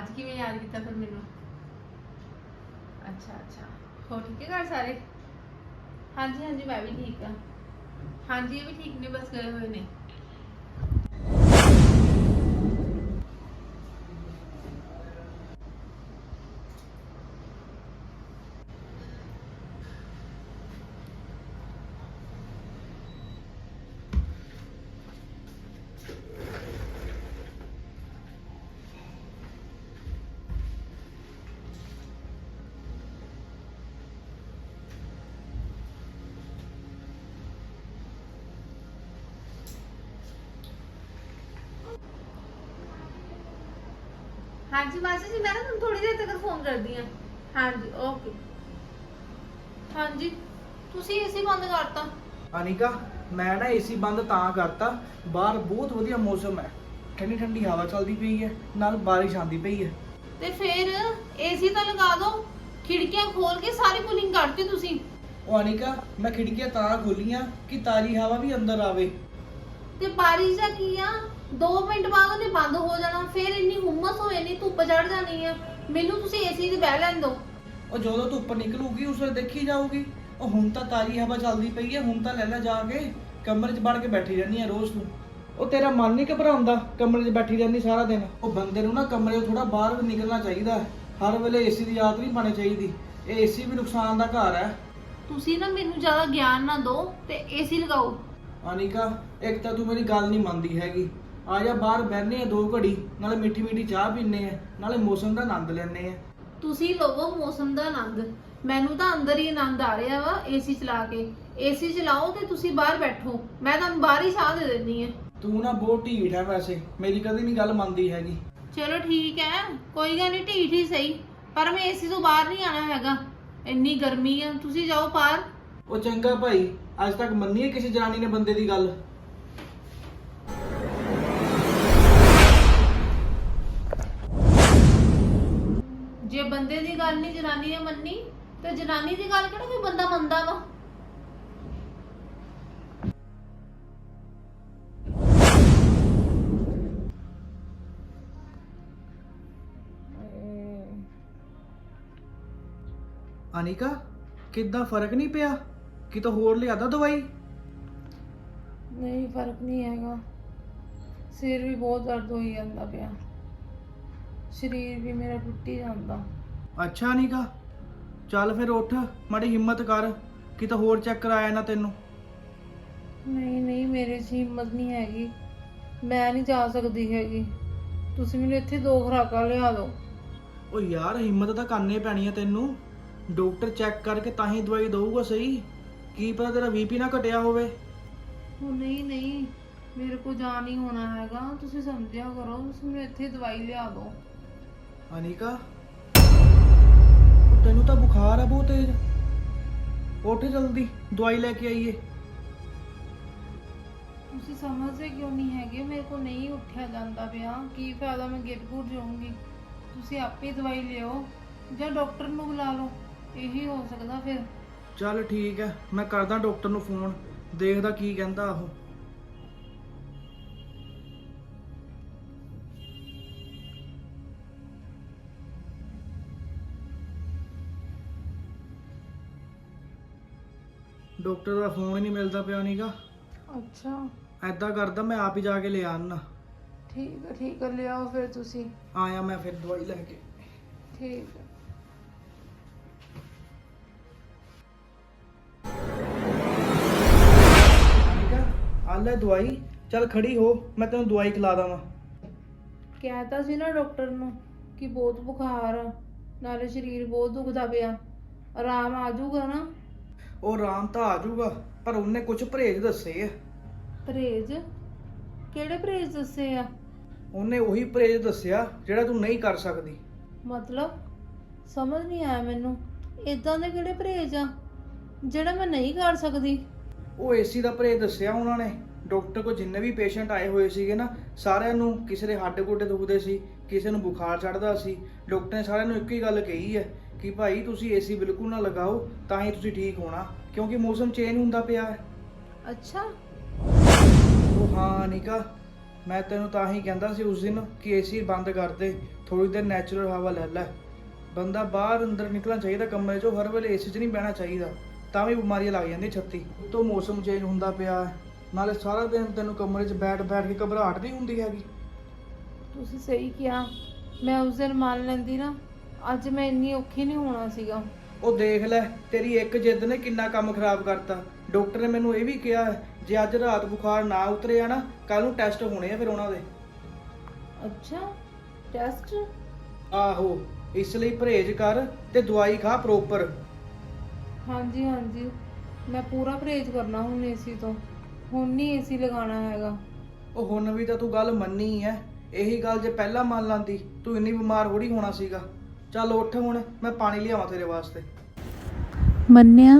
आज की मैं याद किया फिर मैनू अच्छा अच्छा। हो ठीक है घर सारे? हाँ जी हाँ जी, मैं भी ठीक हाँ। हाँ जी, ये भी ठीक ने बस गए हुए नहीं। ਹਾਂਜੀ ਮਾਸੀ ਜੀ ਮੈਂ ਨਾ ਤੁਹਾਨੂੰ ਥੋੜੀ ਦੇਰ ਤੱਕ ਫੋਨ ਕਰਦੀ ਆ ਹਾਂਜੀ ਓਕੇ ਹਾਂਜੀ ਤੁਸੀਂ ਏਸੀ ਬੰਦ ਕਰਤਾ? ਅਨਿਕਾ ਮੈਂ ਨਾ ਏਸੀ ਬੰਦ ਤਾਂ ਕਰਤਾ ਬਾਹਰ ਬਹੁਤ ਵਧੀਆ ਮੌਸਮ ਹੈ। ਠੰਡੀ ਠੰਡੀ ਹਵਾ ਚੱਲਦੀ ਪਈ ਹੈ ਨਾਲ ਬਾਰਿਸ਼ ਆਂਦੀ ਪਈ ਹੈ। ਤੇ ਫਿਰ ਏਸੀ ਤਾਂ ਲਗਾ ਦਿਓ ਖਿੜਕੀਆਂ ਖੋਲ ਕੇ ਸਾਰੀ ਕੂਲਿੰਗ ਕੱਢਤੀ ਤੁਸੀਂ। ਉਹ ਅਨਿਕਾ ਮੈਂ ਖਿੜਕੀਆਂ ਤਾਂ ਖੋਲੀਆਂ ਕਿ ਤਾਜ਼ੀ ਹਵਾ ਵੀ ਅੰਦਰ ਆਵੇ। ਤੇ ਬਾਰਿਸ਼ ਦਾ ਕੀ ਆ? 2 ਮਿੰਟ ਬਾਅਦ ਉਹਨੇ ਬੰਦ ਹੋ ਜਾਣਾ ਫਿਰ ਇੰਨੀ ਹੁਮਸ ਹੋ ਜਾਣੀ ਧੁੱਪ ਚੜ ਜਾਣੀ ਆ। ਮੈਨੂੰ ਤੁਸੀਂ ਏਸੀ 'ਚ ਬਹਿ ਲੈਣ ਦਿਓ। ਉਹ ਜਦੋਂ ਧੁੱਪ ਨਿਕਲੂਗੀ ਉਸ ਵੇਲੇ ਦੇਖੀ ਜਾਊਗੀ। ਉਹ ਹੁਣ ਤਾਂ ਤਾਜ਼ੀ ਹਵਾ ਚੱਲਦੀ ਪਈ ਹੈ ਹੁਣ ਤਾਂ ਲੈ ਲੈ ਜਾ ਕੇ ਕਮਰੇ 'ਚ ਵੜ ਕੇ ਬੈਠੀ ਰਹਿੰਦੀ ਹੈ ਰੋਜ਼ ਤੂੰ। ਉਹ ਤੇਰਾ ਮਨ ਨਹੀਂ ਘਬਰਾਉਂਦਾ ਕਮਰੇ 'ਚ ਬੈਠੀ ਰਹਿੰਦੀ ਸਾਰਾ ਦਿਨ। ਉਹ ਬੰਦੇ ਨੂੰ ਨਾ ਕਮਰੇ 'ਤੋਂ ਥੋੜਾ ਬਾਹਰ ਵੀ ਨਿਕਲਣਾ ਚਾਹੀਦਾ। ਹੈ। ਹਰ ਵੇਲੇ ਏਸੀ ਦੀ ਆਦਤ ਨਹੀਂ ਪਾਣੀ ਚਾਹੀਦੀ। ਇਹ ਏਸੀ ਵੀ ਨੁਕਸਾਨ ਦਾ ਘਰ ਹੈ। ਤੁਸੀਂ ਨਾ ਮੈਨੂੰ ਜ਼ਿਆਦਾ ਗਿਆਨ ਨਾ ਦਿਓ ਤੇ ਏਸੀ ਲਗਾਓ। ਅਨਿਕਾ ਇੱਕ ਤਾਂ ਤੂੰ ਮੇਰੀ ਗੱਲ ਨਹੀਂ ਮੰਨਦੀ ਹੈਗੀ। ਆ ਜਾ ਬਾਹਰ ਬਹਿਨੇ ਆ ਦੋ ਘੜੀ ਨਾਲੇ ਮਿੱਠੀ ਮਿੱਠੀ ਚਾਹ ਪੀਨੇ ਆ ਨਾਲੇ ਮੌਸਮ ਦਾ ਆਨੰਦ ਲੈਣੇ ਆ। ਤੁਸੀਂ ਲਵੋ ਮੌਸਮ ਦਾ ਆਨੰਦ। ਮੈਨੂੰ ਤਾਂ ਅੰਦਰ ਹੀ ਆਨੰਦ ਆ ਰਿਹਾ ਵਾ ਏਸੀ ਚਲਾ ਕੇ। ਏਸੀ ਚਲਾਓ ਤੇ ਤੁਸੀਂ ਬਾਹਰ ਬੈਠੋ। ਮੈਂ ਤੁਹਾਨੂੰ ਬਾਹਰ ਹੀ ਸਾਹ ਦੇ ਦਿੰਨੀ ਆ। ਤੂੰ ਨਾ ਬਹੁਤ ਢੀਠ ਹੈ ਵੈਸੇ। ਮੇਰੀ ਕਦੇ ਨਹੀਂ ਗੱਲ ਮੰਨਦੀ ਹੈਗੀ। ਚਲੋ ਠੀਕ ਹੈ। ਕੋਈ ਗੱਲ ਨਹੀਂ ਢੀਠ ਹੀ ਸਹੀ। ਪਰ ਮੈਂ ਏਸੀ ਤੋਂ ਬਾਹਰ ਨਹੀਂ ਆਣਾ ਹੈਗਾ। ਇੰਨੀ ਗਰਮੀ ਆ। ਤੁਸੀਂ ਜਾਓ ਬਾਹਰ। ਉਹ ਚੰਗਾ ਭਾਈ ਅੱਜ ਤੱਕ ਮੰਨੀ ਹੈ ਕਿਸੇ ਜਨਾਨੀ ਨੇ ਬੰਦੇ ਦੀ ਗੱਲ। ਜੇ ਬੰਦੇ ਦੀ ਗੱਲ ਨਹੀਂ ਜਨਾਨੀ ਨੇ ਮੰਨੀ ਤੇ ਜਨਾਨੀ ਦੀ ਗੱਲ ਕਿਹੜਾ ਕੋਈ ਬੰਦਾ ਮੰਨਦਾ ਵਾ? ਅਨਿਕਾ ਕਿੱਦਾਂ ਫ਼ਰਕ ਨਹੀਂ ਪਿਆ? ਕਿਤੋਂ ਹੋਰ ਲਿਆਦਾ ਦਵਾਈ? ਨਹੀਂ ਫ਼ਰਕ ਨਹੀਂ ਹੈਗਾ। ਸਿਰ ਵੀ ਬਹੁਤ ਦਰਦ ਹੋਈ ਜਾਂਦਾ ਪਿਆ। ਸਰੀਰ ਵੀ ਮੇਰਾ ਟੁੱਟੀ ਜਾਂਦਾ। ਅੱਛਾ ਅਨਿਕਾ ਚੱਲ ਫਿਰ ਉੱਠ ਮਾੜੀ ਹਿੰਮਤ ਕਰ। ਕਿਤੋਂ ਹੋਰ ਚੈੱਕ ਕਰਾਇਆ ਨਾ ਤੈਨੂੰ? ਨਹੀਂ ਨਹੀਂ ਮੇਰੇ 'ਚ ਹਿੰਮਤ ਨਹੀਂ ਹੈਗੀ। ਮੈਂ ਨਹੀਂ ਜਾ ਸਕਦੀ ਹੈਗੀ। ਤੁਸੀਂ ਮੈਨੂੰ ਇੱਥੇ ਦੋ ਖੁਰਾਕਾਂ ਲਿਆ ਦਿਓ। ਉਹ ਯਾਰ ਹਿੰਮਤ ਤਾਂ ਕਰਨੀ ਪੈਣੀ ਹੈ ਤੈਨੂੰ। ਡਾਕਟਰ ਚੈੱਕ ਕਰਕੇ ਤਾਂ ਹੀ ਦਵਾਈ ਦਊਗਾ ਸਹੀ। ਕੀ ਪਤਾ ਤੇਰਾ ਬੀਪੀ ਨਾ ਘਟਿਆ ਹੋਵੇ? ਉਹ ਨਹੀਂ ਨਹੀਂ। ਮੇਰੇ ਕੋ ਜਾ ਨਹੀਂ ਹੋਣਾ ਹੈਗਾ। ਤੁਸੀਂ ਸਮਝਿਆ ਕਰੋ। ਤੁਸੀਂ ਮੈਨੂੰ ਇੱਥੇ ਦਵਾਈ ਲਿਆ ਦਿਓ। ਅਨਿਕਾ? ਉਹ ਤੈਨੂੰ ਤਾਂ ਬੁਖਾਰ ਆ ਬਹੁਤ ਤੇਜ਼। ਉੱਠ ਜਲਦੀ ਦਵਾਈ ਲੈ ਕੇ ਆਈਏ। ਤੁਸੀਂ ਸਮਝਦੇ ਕਿਉਂ ਨਹੀਂ ਹੈਗੇ? ਮੇਰੇ ਕੋ ਨਹੀਂ ਉੱਠਿਆ ਜਾਂਦਾ ਪਿਆ। ਕੀ ਫਾਇਦਾ? ਮੈਂ ਗਿਰ ਗੁਰ ਜਾਊਂਗੀ। ਤੁਸੀਂ ਆਪੇ ਦਵਾਈ ਲਿਓ। ਜਾਂ ਡਾਕਟਰ ਨੂੰ ਬੁਲਾ ਲਓ। ਇਹੀ ਹੋ ਸਕਦਾ ਫਿਰ। ਚੱਲ ਠੀਕ ਹੈ ਮੈਂ ਕਰਦਾ ਡਾਕਟਰ ਨੂੰ ਫੋਨ ਦੇਖਦਾ ਕੀ ਕਹਿੰਦਾ ਉਹ। ਡਾਕਟਰ ਦਾ ਫੋਨ ਹੀ ਨਹੀਂ ਮਿਲਦਾ ਪਿਆ ਨੀਗਾ। ਅੱਛਾ। ਐਦਾਂ ਕਰਦਾ ਮੈਂ ਆਪ ਹੀ ਜਾ ਕੇ ਲੈ ਆਉਣਾ ਠੀਕ ਹੈ ਠੀਕ ਹੈ ਲਿਆਓ ਫਿਰ ਤੁਸੀਂ। ਆਇਆ ਮੈਂ ਫਿਰ ਦਵਾਈ ਲੈ ਕੇ। ਠੀਕ ਹੈ ਲੈ ਦਵਾਈ ਚੱਲ ਖੜੀ ਹੋ ਮੈਂ ਤੈਨੂੰ ਦਵਾਈ ਖਿਲਾ ਦਵਾਂ। ਕਹਿਤਾ ਸੀ ਨਾ ਡਾਕਟਰ ਨੂੰ ਕਿ ਬਹੁਤ ਬੁਖਾਰ ਆ ਨਾਲੇ ਸਰੀਰ ਬਹੁਤ ਦੁਖਦਾ ਪਿਆ ਆਰਾਮ ਆ ਜਾਊਗਾ ਨਾ? ਉਹ ਆਰਾਮ ਤਾਂ ਆ ਜਾਊਗਾ ਪਰ ਉਹਨੇ ਕੁਝ ਪਰਹੇਜ਼ ਦੱਸੇ ਆ। ਪਰਹੇਜ਼? ਕਿਹੜੇ ਪਰਹੇਜ਼ ਦੱਸੇ ਆ? ਉਹਨੇ ਉਹੀ ਪਰਹੇਜ਼ ਦੱਸਿਆ ਜਿਹੜਾ ਤੂੰ ਨਹੀਂ ਕਰ ਸਕਦੀ। ਮਤਲਬ? ਸਮਝ ਨਹੀਂ ਆਇਆ ਮੈਨੂੰ। ਇਦਾਂ ਦੇ ਕਿਹੜੇ ਪਰਹੇਜ਼ ਆ ਜਿਹੜਾ ਮੈਂ ਨਹੀਂ ਕਰ ਸਕਦੀ? ਉਹ ਏਸੀ ਦਾ ਪਰਹੇਜ਼ ਦੱਸਿਆ ਉਹਨਾਂ ਨੇ। ਡਾਕਟਰ ਕੋ ਜਿੰਨੇ ਵੀ ਪੇਸ਼ੈਂਟ ਆਏ ਹੋਏ ਸੀਗੇ ਨਾ ਸਾਰਿਆਂ ਨੂੰ ਕਿਸੇ ਦੇ ਹੱਡ ਗੋਡੇ ਦੁਖਦੇ ਸੀ ਕਿਸੇ ਨੂੰ ਬੁਖਾਰ ਚੜਦਾ ਸੀ। ਡਾਕਟਰ ਨੇ ਸਾਰਿਆਂ ਨੂੰ ਇੱਕ ਹੀ ਗੱਲ ਕਹੀ ਹੈ ਕਿ ਭਾਈ ਤੁਸੀਂ ਏਸੀ ਬਿਲਕੁਲ ਨਾ ਲਗਾਓ ਤਾਂ ਹੀ ਤੁਸੀਂ ਠੀਕ ਹੋਣਾ ਕਿਉਂਕਿ ਮੌਸਮ ਚੇਂਜ ਹੁੰਦਾ ਪਿਆ ਹੈ। ਅੱਛਾ। ਉਹ ਹਾਂ ਨਿਕਾ ਮੈਂ ਤੈਨੂੰ ਤਾਂ ਹੀ ਕਹਿੰਦਾ ਸੀ ਉਸ ਦਿਨ ਕਿ ਏਸੀ ਬੰਦ ਕਰ ਦੇ ਥੋੜੀ ਦੇਰ ਨੈਚੁਰਲ ਹਵਾ ਲੈ ਲੈ। ਬੰਦਾ ਬਾਹਰ ਅੰਦਰ ਨਿਕਲਣਾ ਚਾਹੀਦਾ ਕਮਰੇ ਚੋਂ ਹਰ ਵੇਲੇ ਏਸੀ 'ਚ ਨਹੀਂ ਬਹਿਣਾ ਚਾਹੀਦਾ ਤਾਂ ਵੀ ਬਿਮਾਰੀਆਂ ਲੱਗ ਜਾਂਦੀਆਂ ਛੱਤੀ। ਤੋਂ ਮੌਸਮ ਚੇਂਜ ਹੁੰਦਾ ਪਿਆ ਹੈ। ਨਾਲੇ ਸਾਰਾ ਦਿਨ ਤੈਨੂੰ ਕਮਰੇ 'ਚ ਬੈਠ ਬੈਠ ਕੇ ਘਬਰਾਹਟ ਨਹੀਂ ਹੁੰਦੀ ਹੈਗੀ। ਤੁਸੀਂ ਸਹੀ ਕਿਹਾ। ਮੈਂ ਉਸ ਦਿਨ ਮੰਨ ਲੈਂਦੀ ਨਾ ਅੱਜ ਮੈਂ ਇੰਨੀ ਔਖੀ ਨਹੀਂ ਹੋਣਾ ਸੀਗਾ। ਉਹ ਦੇਖ ਲੈ ਤੇਰੀ ਇੱਕ ਜਿੱਦ ਨੇ ਕਿੰਨਾ ਕੰਮ ਖਰਾਬ ਕਰਤਾ। ਡਾਕਟਰ ਨੇ ਮੈਨੂੰ ਇਹ ਵੀ ਕਿਹਾ ਹੈ, ਜੇ ਅੱਜ ਰਾਤ ਬੁਖਾਰ ਨਾ ਉਤਰਿਆ ਨਾ ਕੱਲ ਨੂੰ ਟੈਸਟ ਹੋਣੇ ਆ ਫਿਰ ਉਹਨਾਂ ਦੇ। ਅੱਛਾ ਟੈਸਟ? ਆਹੋ ਇਸ ਲਈ ਪਰਹੇਜ਼ ਕਰ ਤੇ ਦਵਾਈ ਖਾ ਪ੍ਰੋਪਰ। ਹਾਂਜੀ ਹਾਂਜੀ। ਮੈਂ ਪੂਰਾ ਪਰਹੇਜ਼ ਕਰਨਾ ਹੁਣ ਏਸੀ ਤੋਂ। ਹੁਣ ਨਹੀਂ ਏਸੀ ਲਗਾਉਣਾ ਹੈਗਾ। ਉਹ ਹੁਣ ਵੀ ਤਾਂ ਤੂੰ ਗੱਲ ਮੰਨੀ ਐ। ਇਹੀ ਗੱਲ ਜੇ ਪਹਿਲਾਂ ਮੰਨ ਲਾਂਦੀ ਤੂੰ ਇੰਨੀ ਬਿਮਾਰ ਹੋੜੀ ਹੋਣਾ ਸੀਗਾ। ਚੱਲ ਉੱਠ ਹੁਣ ਮੈਂ ਪਾਣੀ ਲਿਆਵਾਂ ਤੇਰੇ ਵਾਸਤੇ। ਮੰਨਿਆ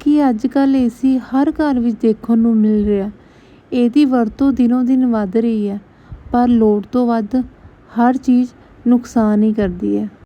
ਕਿ ਅੱਜ ਕੱਲ੍ਹ ਏਸੀ ਹਰ ਘਰ ਵਿੱਚ ਦੇਖਣ ਨੂੰ ਮਿਲ ਰਿਹਾ। ਇਹਦੀ ਵਰਤੋਂ ਦਿਨੋਂ ਦਿਨ ਵੱਧ ਰਹੀ ਹੈ ਪਰ ਲੋੜ ਤੋਂ ਵੱਧ ਹਰ ਚੀਜ਼ ਨੁਕਸਾਨ ਹੀ ਕਰਦੀ ਹੈ